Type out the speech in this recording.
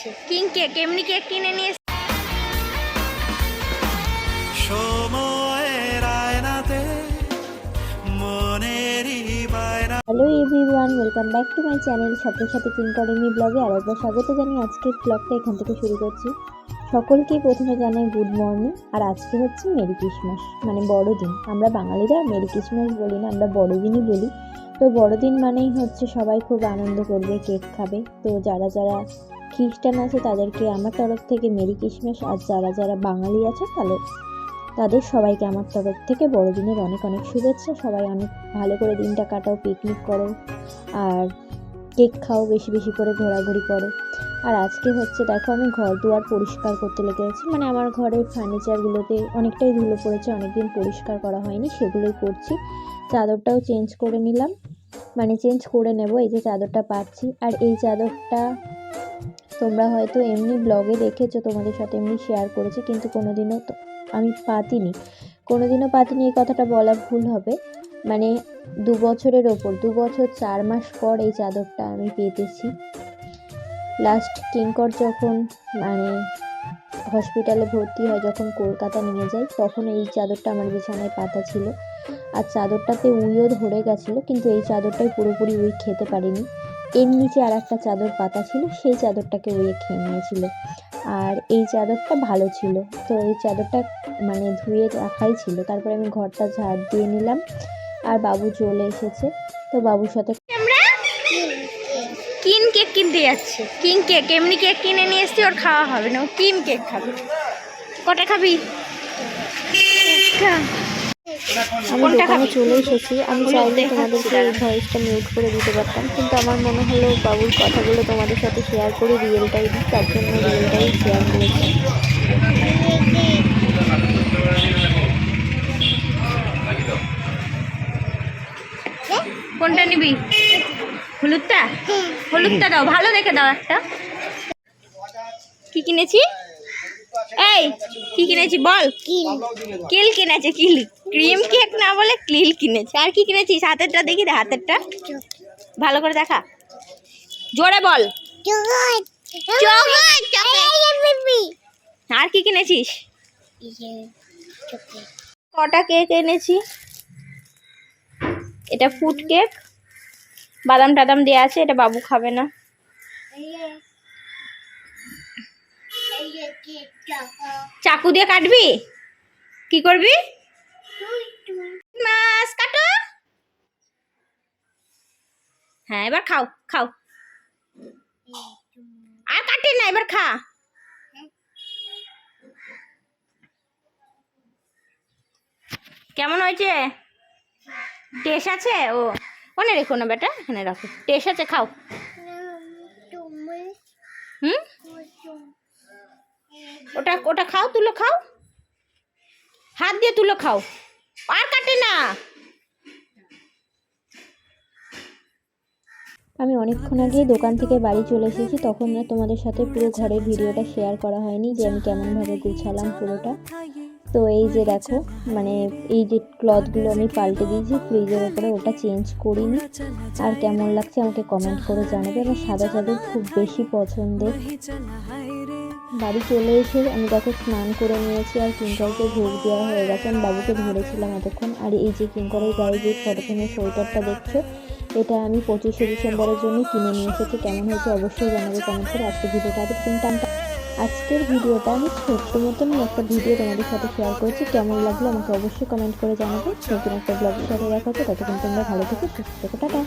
Cake এমনি cake কিনে নিয়ে hello everyone welcome back to my channel সাথে সাথে কিংকরেমি ব্লগে আর একবার স্বাগত জানিয়ে আজকের ব্লগটা এখান থেকে শুরু করছি। সকলকেই প্রথমে জানাই গুড মর্নিং আর আজকে হচ্ছে মেরি ক্রিসমাস মানে বড়দিন। আমরা বাঙালিরা মেরি ক্রিসমাস বলি না আমরা বড়দিনই বলি। তো বড়দিন মানেই হচ্ছে সবাই খুব আনন্দ করবে কেক খাবে। তো যারা যারা খ্রিস্টান আছে তাদেরকে আমার তরফ থেকে মেরি ক্রিসমাস, আর যারা যারা বাঙালি আছে তাদের তাদের সবাইকে আমার তরফ থেকে বড়দিনের অনেক অনেক শুভেচ্ছা। সবাই অনেক ভালো করে দিনটা কাটাও পিকনিক করো, আর কেক খাও, বেশি বেশি করে ঘোরাঘুরি করো। আর আজকে হচ্ছে দেখো আমি ঘর দুয়ার পরিষ্কার করতে লেগে গেছি। মানে আমার ঘরের ফার্নিচারগুলোতে অনেকটাই ধুলো পড়েছে, অনেকদিন পরিষ্কার করা হয়নি, সেগুলোই করছি। চাদরটাও চেঞ্জ করে নিলাম। মানে চেঞ্জ করে নেব, এই যে চাদরটা পাচ্ছি। আর এই চাদরটা তোমরা হয়তো এমনি ব্লগে দেখেছ, তোমাদের সাথে এমনি শেয়ার করেছি, কিন্তু কোনোদিনও তো আমি পাতিনি। কোনোদিনও পাতিনি, এই কথাটা বলা ভুল হবে। মানে দু বছরের ওপর, দু বছর চার মাস পর এই চাদরটা আমি পেতেছি। লাস্ট কিঙ্কর যখন মানে হসপিটালে ভর্তি হয়, যখন কলকাতা নিয়ে যায়, তখন এই চাদরটা আমার বিছানায় পাতা ছিল। আর চাদরটাতে উইও ধরে গেছিল, কিন্তু এই চাদরটাই পুরোপুরি উই খেতে পারিনি। এর নিচে আর একটা চাদর পাতা ছিল, সেই চাদরটাকে উইয়ে খেয়ে নিয়েছিল। আর এই চাদরটা ভালো ছিল। তো এই চাদরটা মানে ধুয়ে রাখাই ছিল। তারপরে আমি ঘরটা ঝাড় দিয়ে নিলাম। আর বাবু চলে এসেছে। তো বাবুর সাথে কিন কেক কিনতে যাচ্ছি। কিং কেক, এমনি কেক কিনে নিয়ে এসছি, ওর খাওয়া হবে না। কিন কেক খাবে। কটা খাবি। আমি দোকানে চলে এসেছি। আমি চাইলে তোমাদেরকে এই ভয়েসটা মিউট করে দিতে পারতাম কিন্তু আমার মনে হলো বাবুর কথাগুলো তোমাদের সাথে শেয়ার করে রিয়েলটাই দিই তার জন্য রিয়েলটাই শেয়ার করেছি। কোনটা নিবি? হলুদটা? হলুদটা দাও ভালো দেখে দাও একটা। কি কিনেছি এই কি কিনেছি বল? কিল। কিনেছে কিল। ক্রিম কেক না বলে ক্লিল কিনেছে। আর কি কিনেছিস? হাতেরটা দেখি দে হাতেরটা। ভালো করে দেখা। জোরে বল। আর কি কিনেছিস? কটা কেক এনেছি? এটা ফুড কেক। বাদাম টাদাম দেওয়া আছে এটা বাবু খাবে না। চাকু দিয়ে কাটবি? কি করবি? মাছ কাটো। হ্যাঁ এবার খাও খাও। আর কাটে না, এবার খা। কেমন হয়েছে? টেস্ট আছে? ও, ওনে রেখো না বেটা, এখানে রাখো। টেস্ট আছে, খাও। হুম? ওটা ওটা খাও, তুলো খাও। হাত দিয়ে তুলো খাও। আর কাটে না। আমি অনেকক্ষণ আগে দোকান থেকে বাড়ি চলে এসেছি, তখন না তোমাদের সাথে পুরো ঘরের ভিডিওটা শেয়ার করা হয়নি যে আমি কেমনভাবে গুছালাম পুরোটা। তো এই যে দেখো মানে এই যে ক্লথগুলো আমি পাল্টে দিয়েছি ফ্রিজের ওপরে ওটা চেঞ্জ করিনি। আর কেমন লাগছে আমাকে কমেন্ট করে জানাবে। আমার সাদা চাদর খুব বেশি পছন্দের। বাড়ি চলে এসে আমি দেখো স্নান করে নিয়েছি আর কিঙ্করকে ভোগ দেওয়া হয়ে গেছে। আমি বাবুকে ধরেছিলাম এতক্ষণ। আর এই যে কিঙ্করের গায়ে যে ফটো ফ্রেমের সোয়েটারটা দেখছ এটা আমি পঁচিশে ডিসেম্বরের জন্য কিনে নিয়ে এসেছি। কেমন হয়েছে অবশ্যই জানাবে কমেন্ট করে। আজকে ভিডিওটা কিন্তু আজকের ভিডিওটা আমি ছোট্ট মতন একটা ভিডিও তোমাদের সাথে শেয়ার করেছি। কেমন লাগল আমাকে অবশ্যই কমেন্ট করে জানাবে। নতুন একটা ব্লগের সাথে দেখা হচ্ছে। ততক্ষণ তোমরা ভালো থেকে, সুস্থ থেকো, টাটা।